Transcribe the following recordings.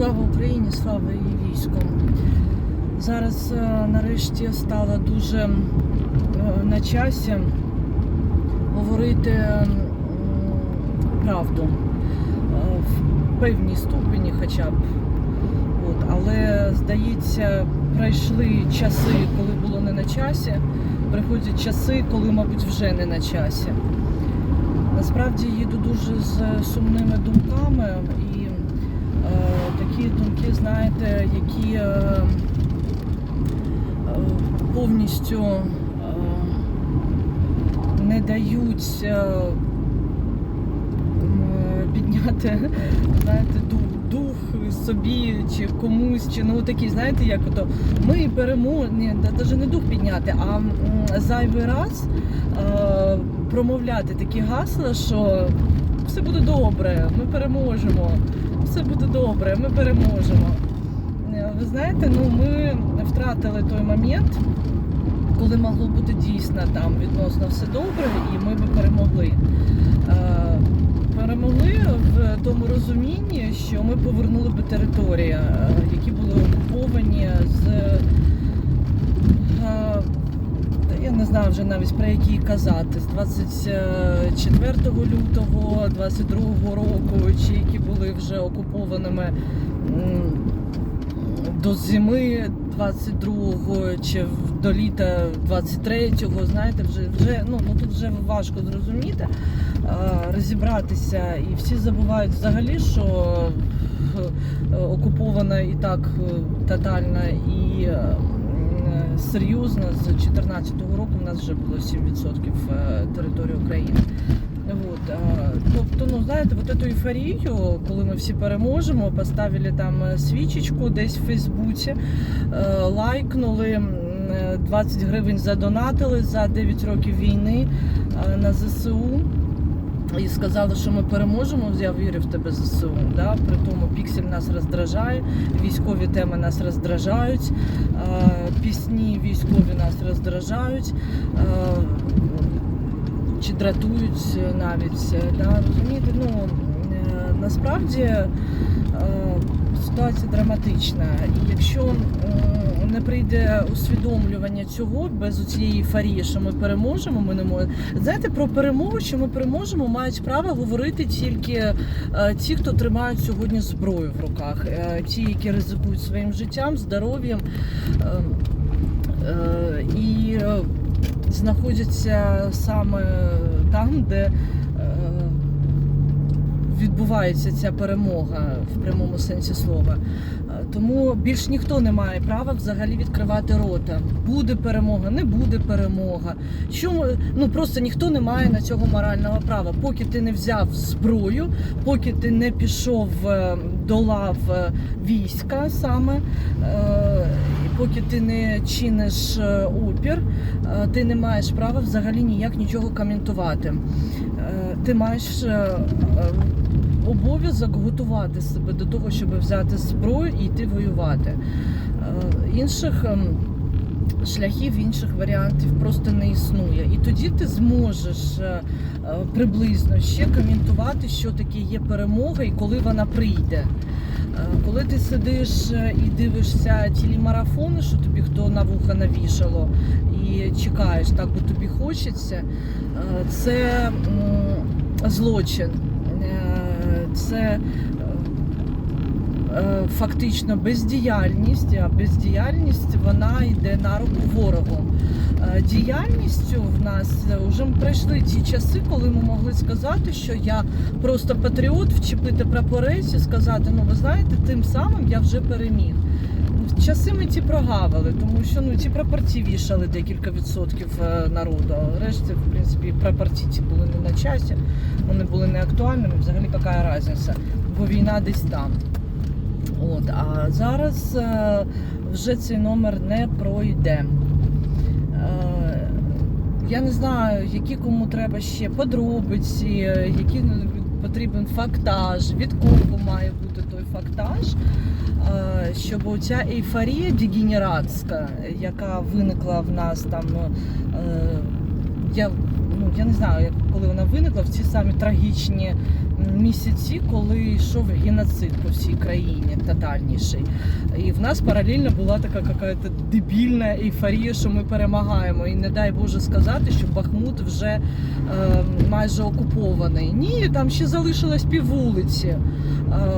Слава Україні, слава її війську. Зараз е, нарешті стало дуже е, на часі говорити правду Е, в певній ступені хоча б. От, але здається, пройшли часи, коли було не на часі. Приходять часи, коли, мабуть, вже не на часі. Насправді їду дуже з сумними думками і такі думки, знаєте, які е, е, повністю е, не дають е, підняти знаєте, дух, дух собі чи комусь, чи ну такі, знаєте, як ото ми перемо, ні, навіть не дух підняти, а зайвий раз е, промовляти такі гасла, що все буде добре, ми переможемо, все буде добре, ми переможемо. Е, Ви знаєте, ну ми втратили той момент, коли могло бути дійсно там відносно все добре, і ми би перемогли. Е, Перемогли в тому розумінні, що ми повернули би території, е, які були окуповані з я не знаю вже навіть про які казати, з 24 лютого 22 року, чи які були вже окупованими до зими 22-го, чи до літа 23-го, знаєте, вже вже ну, ну тут вже важко зрозуміти, е, розібратися, і всі забувають взагалі, що е, окупована і так е, тотально і е, серйозно з 2014 року в нас вже було 7% е, території України. От, тобто, ну знаєте, вот эту ейфорію, коли ми всі переможемо, поставили там е, свічечку десь в Фейсбуці, е, лайкнули, е, 20 гривень задонатили за 9 років війни е, на ЗСУ. І сказали, що ми переможемо. Я вірю в тебе ЗСУ. Да? При тому піксель нас роздражає, військові теми нас роздражають, пісні військові нас роздражають. е, Чи дратують навіть, да? розумієте, ну е, насправді е, ситуація драматична. І якщо не прийде усвідомлювання цього без цієї ейфорії, що ми переможемо, ми не можемо. Знаєте, про перемогу, що ми переможемо, мають право говорити тільки ті, хто тримають сьогодні зброю в руках, ті, які ризикують своїм життям, здоров'ям. Е, І е, знаходяться саме там, де е, відбувається ця перемога в прямому сенсі слова. Тому більш ніхто не має права взагалі відкривати рота. Буде перемога, не буде перемога. Що ну просто ніхто не має на цього морального права. Поки ти не взяв зброю, поки ти не пішов до лав е, війська саме. е, Поки ти не чиниш е, опір, ти не маєш права взагалі ніяк нічого коментувати. Ти маєш обов'язок готувати себе до того, щоб взяти зброю і йти воювати. Інших ем, шляхів, інших варіантів просто не існує. І тоді ти зможеш е, е, приблизно ще коментувати, що таке є перемога і коли вона прийде. Е, Коли ти сидиш і дивишся телемарафони, що тобі хто на вуха навішало, і чекаєш, так бо тобі хочеться, це злочин. Це фактично бездіяльність, а бездіяльність вона йде на руку ворогу. Е, Діяльністю в нас вже пройшли ті часи, коли ми могли сказати, що я просто патріот, вчепити прапорець і сказати, ну ви знаєте, тим самим я вже переміг. Часи ми ті прогавили, тому що ну ті прапорці вішали декілька відсотків е, народу. А решті, в принципі, прапорці ці були не на часі, вони були не актуальними. Взагалі, яка різниця, бо війна десь там. От, а зараз е, вже цей номер не пройде. Е, я не знаю, які кому треба ще подробиці, е, ну, потрібен фактаж, від кого має бути той фактаж, щоб оця ейфорія дегенератська, яка виникла в нас там, я, ну, я не знаю, коли вона виникла, в ці самі трагічні місяці, коли йшов геноцид по всій країні, тотальніший. І в нас паралельно була така якась дебільна ейфорія, що ми перемагаємо. І не дай Боже сказати, що Бахмут вже е, майже окупований. Ні, там ще залишилось піввулиці. Е,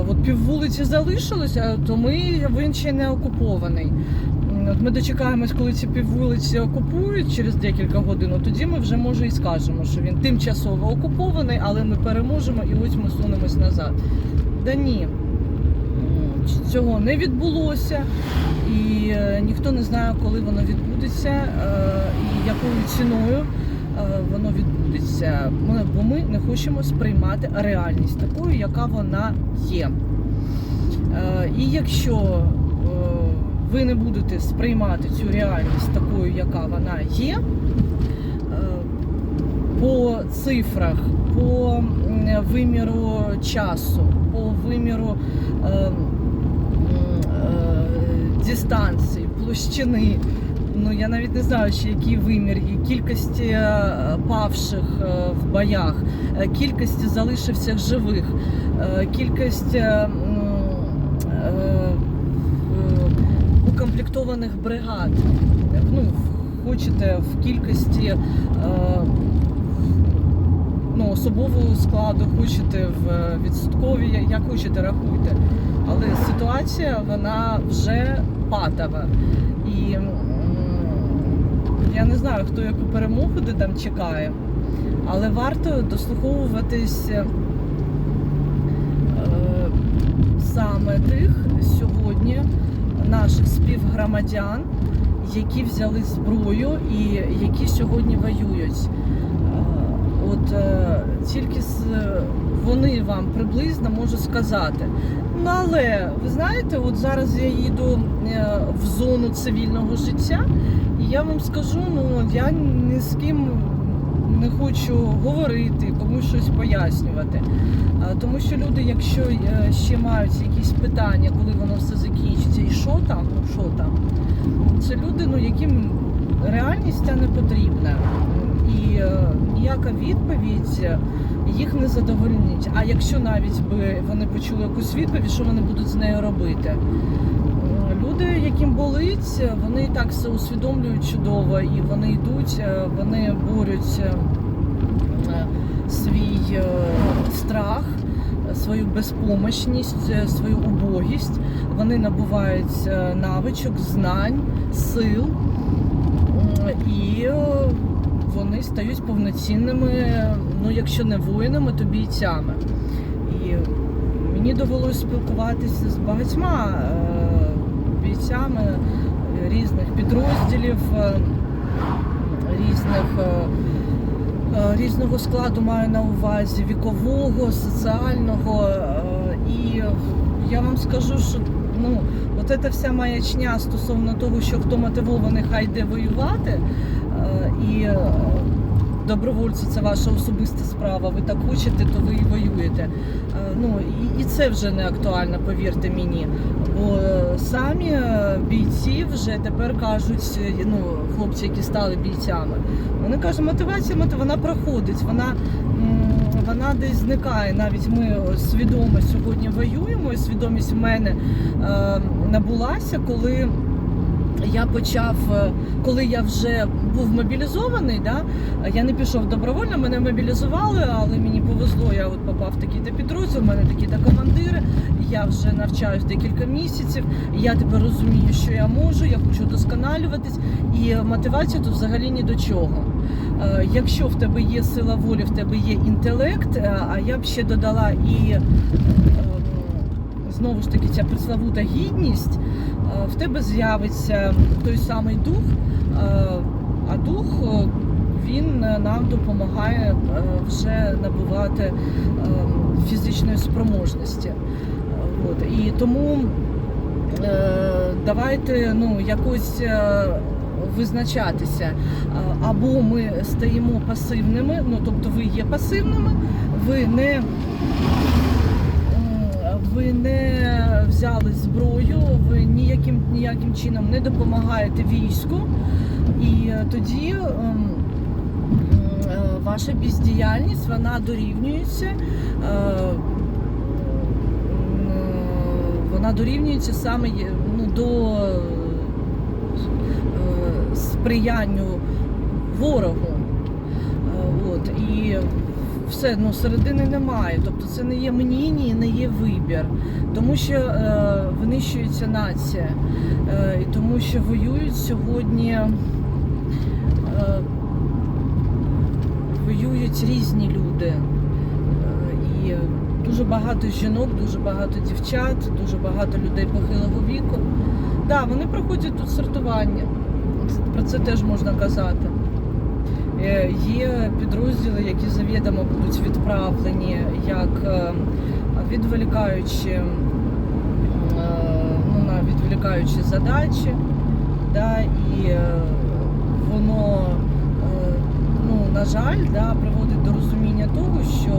от піввулиці залишилося, то ми він ще не окупований. От ми дочекаємось, коли ці піввулиці окупують через декілька годин. Тоді ми вже може і скажемо, що він тимчасово окупований, але ми переможемо і ось ми сунемось назад. Да ні, цього не відбулося, і е, ніхто не знає, коли воно відбудеться е, і якою ціною е, воно відбудеться. Бо ми не хочемо сприймати реальність такою, яка вона є. І якщо ви не будете сприймати цю реальність такою, яка вона є, е, по цифрах, по виміру часу, по виміру е, е, дистанції, площини. Ну я навіть не знаю, ще який вимір є кількості е, павших е, в боях, кількості залишився живих, кількість е, е, укомплектованих бригад. Ну, хочете в кількості е, ну, особового складу, хочете в е, відсоткові, як хочете, рахуйте. Але ситуація вона вже патова. І я не знаю, хто яку перемогу де там чекає, але варто дослуховуватись е, саме тих сьогодні наших співгромадян, які взяли зброю і які сьогодні воюють. Е, От е, тільки вони вам приблизно можуть сказати. Ну але ви знаєте, от зараз я їду е, в зону цивільного життя, і я вам скажу, ну я ні з ким не хочу говорити, комусь щось пояснювати. Тому що люди, якщо е, ще мають якісь питання, коли воно все закінчиться, і що там, ну що там, це люди, ну яким реальність ця не потрібна. І е, ніяка відповідь їх не задовольнить. А якщо навіть би вони почули якусь відповідь, що вони будуть з нею робити? Люди, яким болить, вони так все усвідомлюють чудово, і вони йдуть, е, вони борють е, е, свій страх, свою безпомощність, свою убогість. Вони набувають навичок, знань, сил і вони стають повноцінними, ну якщо не воїнами, то бійцями. І мені довелося спілкуватися з багатьма бійцями різних підрозділів, е, різних. е, е, Різного складу маю на увазі вікового, соціального. І я вам скажу, що ну, от ця вся маячня стосовно того, що хто мотивований, хай йде воювати. І добровольці це ваша особиста справа. Ви так хочете, то ви і воюєте. Е, Ну і, це вже не актуально, повірте мені. Бо е, самі е, бійці вже тепер кажуть, ну хлопці, які стали бійцями, вони кажуть, мотивація мотив- вона проходить, вона, вона десь зникає. Навіть ми свідомо сьогодні воюємо, і свідомість в мене набулася, коли. Я почав, е, коли я вже був мобілізований, да, я не пішов добровольно, мене мобілізували, але мені повезло, я от попав в такий то підрозділ, у мене такі то командири, я вже навчаюсь декілька місяців, я тепер розумію, що я можу, я хочу досконалюватись, і мотивація тут взагалі ні до чого. Е, Якщо в тебе є сила волі, в тебе є інтелект, е, а я б ще додала і знову ж таки ця преславута гідність, е, в тебе з'явиться той самий дух, е, а дух е, він нам допомагає вже набувати фізичної спроможності. От. І тому давайте ну, якось визначатися. Або ми стаємо пасивними, ну тобто ви є пасивними, ви не ви не взяли зброю, ви ніяким ніяким чином не допомагаєте війську, і е, тоді ем, е, ваша бездіяльність вона дорівнюється. е, Вона дорівнюється саме ну, до сприянню ворогу. От, і все, ну, середини немає. Тобто це не є мніння не є вибір. Тому що е, винищується нація. Е, і тому що воюють сьогодні. Е, воюють різні люди. Е, І дуже багато жінок, дуже багато дівчат, дуже багато людей похилого віку. Так, да, вони проходять тут сортування. Про це теж можна казати. Е, Є підрозділи, які завідомо будуть відправлені як е, відволікаючі, е, ну, на відволікаючі задачі. Да, і воно, ну, на жаль, да, приводить до розуміння того, що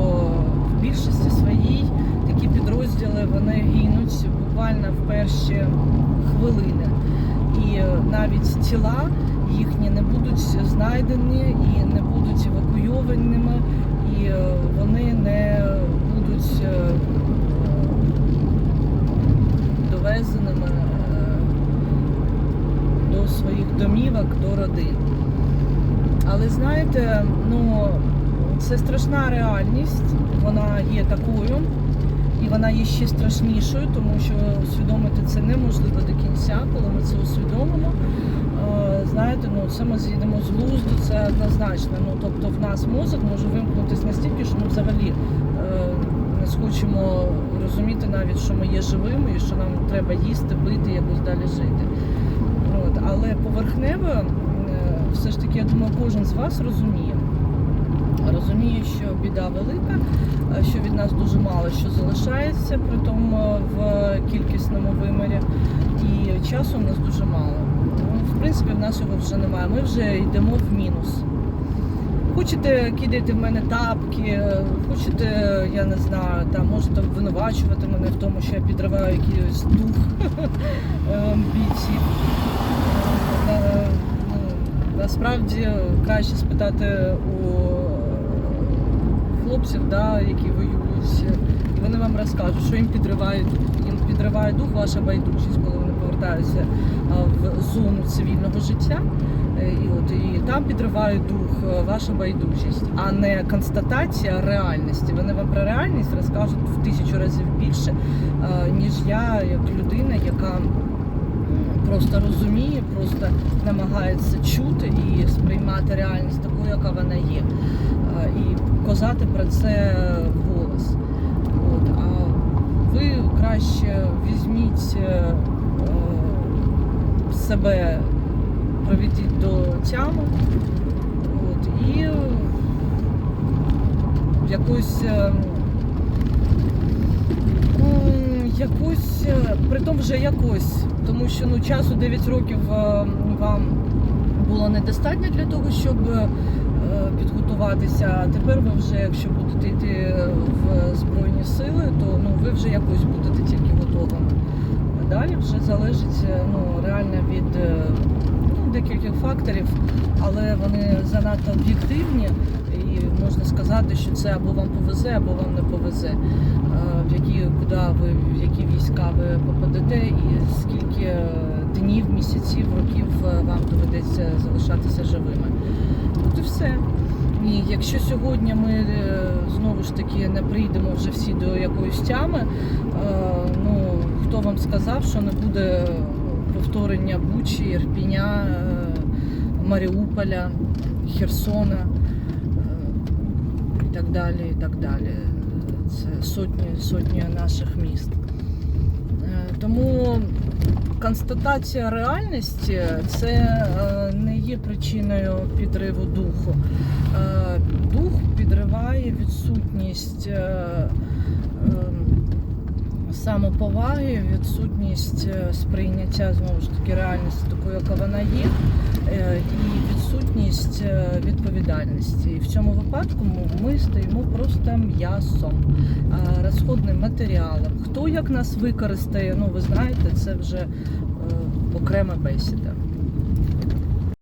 в більшості своїй такі підрозділи вони гинуть буквально в перші хвилини. І навіть тіла їхні не будуть знайдені і не будуть евакуйованими, і е, вони не будуть е, довезеними е, до своїх домівок, до родин. Але знаєте, ну це страшна реальність, вона є такою, і вона є ще страшнішою, тому що усвідомити це неможливо до кінця, коли ми це усвідомимо. Е, Знаєте, ну це ми з'їдемо з глузду, це однозначно. Ну тобто в нас мозок може вимкнутися настільки, що ми взагалі е, не схочемо розуміти навіть, що ми є живими і що нам треба їсти, пити, якось далі жити. От, але поверхнево, е, все ж таки, я думаю, кожен з вас розуміє. Розуміє, що біда велика, що від нас дуже мало що залишається, при тому в кількісному вимірі, і часу в нас дуже мало. Принципі, в нас його вже немає. Ми вже йдемо в мінус. Хочете кидайте в мене тапки, е, хочете, я не знаю, там можете обвинувачувати мене в тому, що я підриваю якийсь дух е, бійців. Е, ну, Насправді краще спитати у хлопців, да, які воюють, і вони вам розкажуть, що їм підриває дух. Їм підриває дух ваша байдужість, коли вони повертаються а, в зону цивільного життя. Е, І от і там підриває дух е, ваша байдужість, а не констатація реальності. Вони вам про реальність розкажуть в тисячу разів більше, е, ніж я, як людина, яка просто розуміє, просто намагається чути і сприймати реальність такою, яка вона є. Е, І казати про це вголос. От, а ви краще візьміть е, е, себе, проведіть до тями от, і якусь. е, м, Якусь, е, притом вже якось, тому що ну часу 9 років е, вам було недостатньо для того, щоб е, підготуватися. А тепер ви вже, якщо будете йти в Збройні сили, то ну ви вже якось будете тільки готовими. Далі вже залежить е, ну, реально від е, ну, декількох факторів, але вони занадто об'єктивні і можна сказати, що це або вам повезе, або вам не повезе. Е, В які куди ви, в які війська ви попадете, і скільки днів, місяців, років вам доведеться залишатися живими. От і все. І якщо сьогодні ми знову ж таки не прийдемо вже всі до якоїсь тями, ну хто вам сказав, що не буде повторення Бучі, Ірпіня, е, Маріуполя, Херсона е, і так далі, і так далі. Це сотні, сотні наших міст. Е, Тому констатація реальності це е, не є причиною підриву духу. Е, Дух підриває відсутність е, самоповаги, відсутність е, сприйняття знову ж таки реальності такою, яка вона є, е, і відсутність е, відповідальності. І в цьому випадку ми- стаємо просто м'ясом, розходним матеріалом. Хто як нас використає, ну ви знаєте, це вже окрема бесіда.